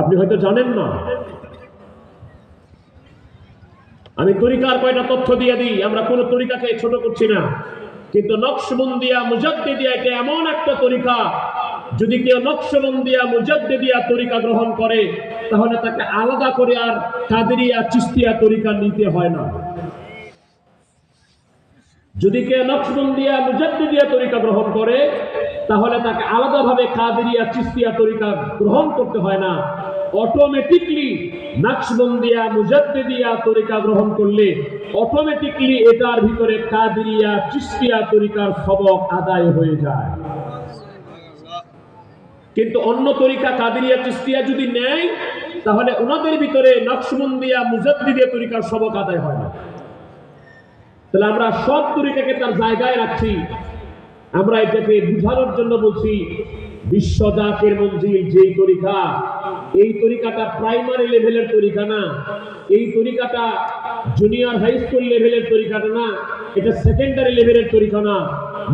আপনি হয়তো জানেন না। আমি তরিকার কয়টা তথ্য দিয়ে দিই, আমরা কোন তরিকাকে ছোট করছি না। কিন্তু নকশবন্দিয়া, মুজাদ্দিদিয়া এটা এমন একটা তরিকা, যদি কেউ নকশবন্দিয়া, মুজাদ্দিদিয়া তরিকা গ্রহণ করে, তাহলে তাকে আলাদা করে আর কাদেরিয়া চিস্তিয়া তরিকা নিতে হয় না। যদি কেউ নকশবন্দিয়া, মুজাদ্দিদিয়া তরিকা গ্রহণ করে তাহলে তাকে আলাদাভাবে কাদেরিয়া, চিস্তিয়া তরিকা গ্রহণ করতে হয় না। অটোমেটিকলি নকশবন্দিয়া, মুজাদ্দিদিয়া তরিকা গ্রহণ করলে অটোমেটিকলি এটার ভিতরে কাদেরিয়া, চিস্তিয়া তরিকার সবক আদায় হয়ে যায়। কিন্তু অন্য তরিকা কাদেরিয়া, চিস্তিয়া যদি নেয়, তাহলে ওনাদের ভিতরে নকশবন্দিয়া, মুজাদ্দিদিয়া তরিকার সবক আদায় হয় না। তাহলে আমরা সব তরিকাকে তার জায়গায় রাখছি। আমরা এটাকে বুঝানোর জন্য বলছি, বিশ্ব জাকের মঞ্জিল যেই তরিকা, এই তরিকাটা প্রাইমারি লেভেলের তরিকা না, এই তরিকাটা জুনিয়র হাই স্কুল লেভেলের তরিকাটা না, এটা সেকেন্ডারি লেভেলের তরিকা না,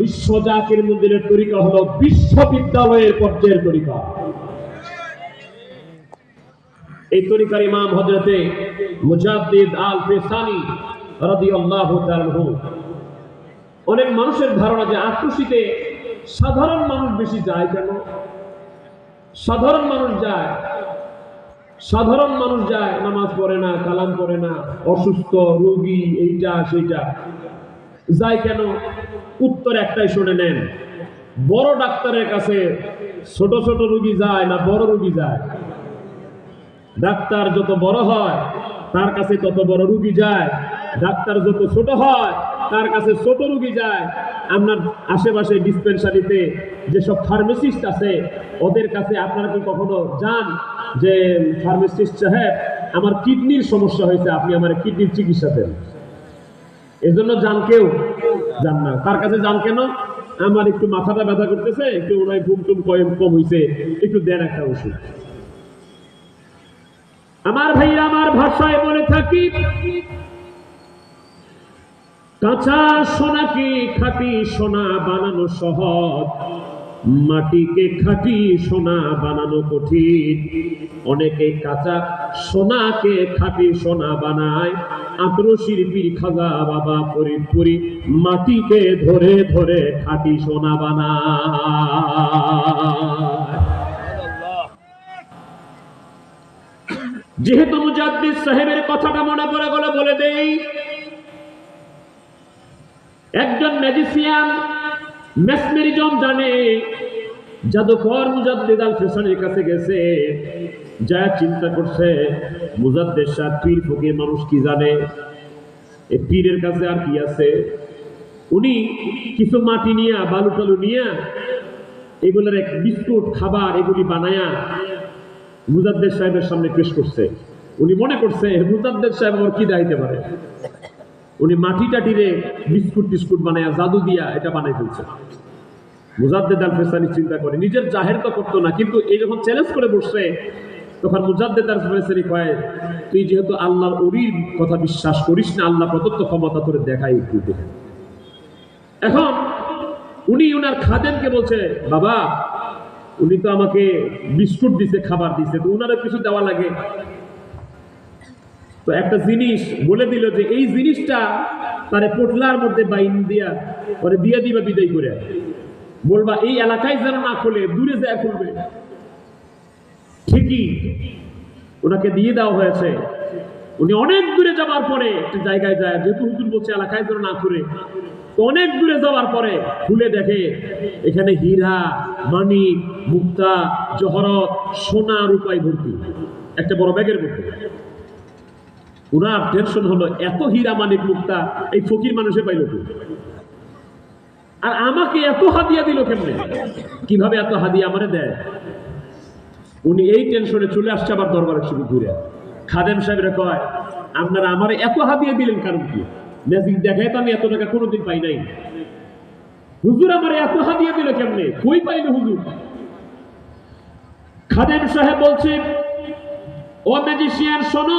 বিশ্ব জাকের মন্দিরের তরিকা হলো বিশ্ববিদ্যালয়ের পর্যায়ের তরিকা এই তরিকার ইমাম হজরতে মুজাদ্দিদ আল ফেসানি রাদিয়াল্লাহু তাআলা। অনেক মানুষের ধারণা যে আট্রসিতে সাধারণ মানুষ বেশি যায় কেন? সাধারণ মানুষ যায়, সাধারণ মানুষ যায়, নামাজ পড়ে না, কালাম পড়ে না, অসুস্থ, রোগী, এইটা, সেইটা। যায় কেন? উত্তর একটাই শুনে নেন, বড় ডাক্তারের কাছে ছোট ছোট রুগী যায় না বড় রুগী যায়? ডাক্তার যত বড় হয়, তার কাছে তত বড় রুগী যায়, ডাক্তার যত ছোট হয় তার কাছে ছোট রুগী যায়, আপনার আশেপাশে ডিসপেন্সারিতে যেসব ফার্মেসিস্ট আছে, ওদের কাছে আপনারা কি কখনো যান যে ফার্মেসিস্ট সাহেব, আমার কিডনির সমস্যা হয়েছে, আপনি আমার কিডনির চিকিৎসা দেন এজন্য যান কেউ, যান না। তার কাছে যান কেন? আমার একটু মাথাটা ব্যথা করতেছে, একটু ওনার ঘুম টুম কম কম হয়েছে একটু দেন একটা ওষুধ। আমার ভাইরা, আমার ভাষায় বলে থাকি কাঁচা সোনাকে খাঁটি সোনা বানানো সহজ? মাটিকে খাঁটি সোনা বানানো কঠিন। অনেকে কাঁচা সোনাকে খাঁটি সোনা বানায়। আত্মশির পীর খাজা বাবা ফরিদপুরি মাটিকে ধরে ধরে খাঁটি সোনা বানায়। যেহেতু মুজাদ্দিদ সাহেবের কথাটা মনে পড়ে গেলে, বলে দেই একজন ম্যাজিসিয়ান মেসমেরিজম জানে জাদুকর মুজাদ্দিদ আল ফেসানের কাছে গেছে, যা চিন্তা করছে মুজাদ্দের শাহ পীর, ফকির মানুষ কি জানে? এই পীরের কাছে আর কি আছে? উনি কিছু মাটি নিয়ে বালু টালু নিয়ে, এগুলোর এক বিস্কুট, খাবার এগুলি বানায়া মুজাদ্দের সাহেবের সামনে পেশ করছে। উনি মনে করছে মুজাদ্দের সাহেব, আমার কি দাইতে পারে উনি মাটি টাটিরে বিস্কুট টিস্কুট বানায় জাদু দিয়া এটা বানাই ফেলছে। মুজাদ্দেদ আল ফেসানি চিন্তা করে, নিজের জাহের তো করতো না, কিন্তু এই যখন চ্যালেঞ্জ করে বসছে, তখন মুজাদ্দেদ আল ফেসানি কয়, তুই যেহেতু আল্লাহর অরির কথা বিশ্বাস করিস না, আল্লাহ প্রদত্ত ক্ষমতা তোরে দেখাই একটু এখন উনি ওনার খাদেমকে বলছে, বাবা, উনি তো আমাকে বিস্কুট দিছে, খাবার দিছে, তো উনারও কিছু দেওয়া লাগে। তো একটা জিনিস বলে দিল যে এই জিনিসটা তারে পোটলার মধ্যে বাইন দিয়া পরে দিয়ে দিবা, বিদায় করে। বলবা, এই এলাকায় যেন না খুলে, দূরে যায় খুলবে। ঠিকই, ওনাকে দিয়ে দেওয়া হয়েছে। উনি অনেক দূরে যাওয়ার পরে একটা জায়গায় যায়, যেহেতু হুজুর বলছে এলাকায় যেন না খুলে, তো অনেক দূরে যাওয়ার পরে খুলে দেখে এখানে হীরা মানিক মুক্তা, জহরত সোনা রূপাই ভর্তি, একটা বড় ব্যাগের মধ্যে। ওনার টেনশন হলো, এত হীরা মানিক মুক্তা, এই ফকির মানুষে পাইল আর আমাকে এত হাদিয়া দিল কেমনে? কীভাবে এত হাদিয়া আমারে দেয়? উনি এই টেনশনে চলে আসছে আবার দরবারে শুরু ঘুরে। খাদেম সাহেবরা কয়, আপনারা আমার এত হাদিয়া দিলেন কারণ কি? ম্যাজিক দেখায় তো আমি এত টাকা কোনোদিন পাই নাই। হুজুর আমার এত হাদিয়া দিল কেমনে? কই পাইল হুজুর? খাদেম সাহেব বলছে, ও ম্যাজিশিয়ান শোনো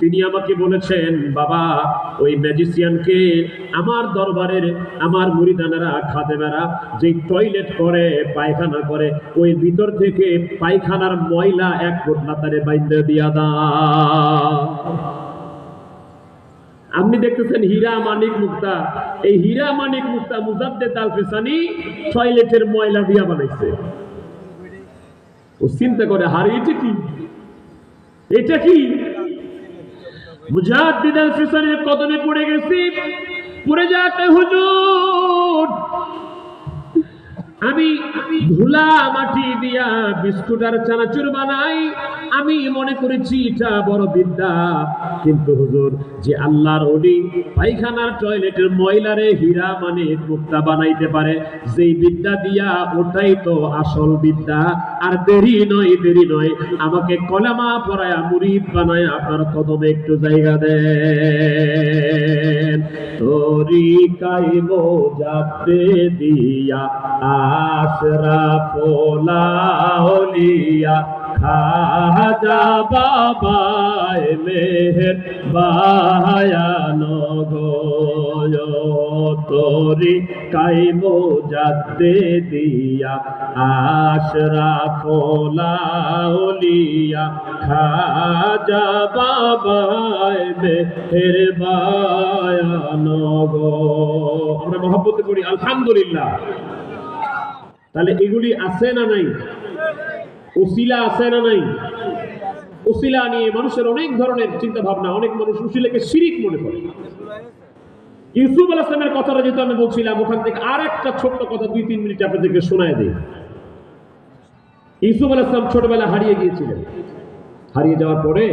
তিনি আমাকে বলেছেন, বাবা, ওই ম্যাজিসিয়ানকে আমার দরবারের আমার মুরিদানেরা খাদেমেরা যে টয়লেট করে, পায়খানা করে, ওই ভিতর থেকে পায়খানার ময়লা এক পোটলা তারে বাইন্দে দিয়া দা। আপনি দেখতেছেন হীরা মানিক মুক্তা। এই হীরা মানিক মুক্তা মুজাদ্দেদ আল ফিসানি টয়লেটের ময়লা দিয়া বানাইছে। ও চিন্তা করে, হারে, এটা কি? এটা কি? মুজাদ্দিদ পিছনে কদমে পড়ে গেছি। পড়ে যাতে হুজুর। আমি ধুলা মাটি দিয়া বিস্কুট আর চানাচুর বানাই। আমি মনে করেছি এটা বড় বিদ্যা। কিন্তু হুজুর, যে আল্লাহর অলি পায়খানার টয়লেটের ময়লারে হীরা মানে মুক্তা বানাইতে পারে, যেই বিদ্যা দিয়া ওটাই তো আসল বিদ্যা। আর দেরি নয় দেরি নয়, আমাকে কলামা পড়ায়া মুরিদ বানায় আপনার কদমে একটু জায়গা দেন। তোরি কাইবো যাতে দিয়া আশরাফোলাউলিয়া খাজা বাবায় মেহের বায়ানো তোরি কাইমো যাতে দিয়া আশরাফোলাউলিয়া খাজা বাবায় মেহের বায়ানো গো। আমরা মহব্বত করি, আলহামদুলিল্লাহ। তাহলে এগুলি আছে না নাই? উসিলা আছে না নাই? উসিলা নিয়ে মানুষের অনেক ধরনের চিন্তা ভাবনা অনেক মানুষ উসিলাকে শিরিক মনে করে। ইউসুফ আল আসলামের কথাটা যেহেতু আমি বলছিলাম, ওখান থেকে আর একটা ছোট্ট কথা দুই, তিন মিনিট আপনাদেরকে শোনায় দিই। ইউসুফ আল আসলাম ছোটবেলা হারিয়ে গিয়েছিলেন। হারিয়ে যাওয়ার পরে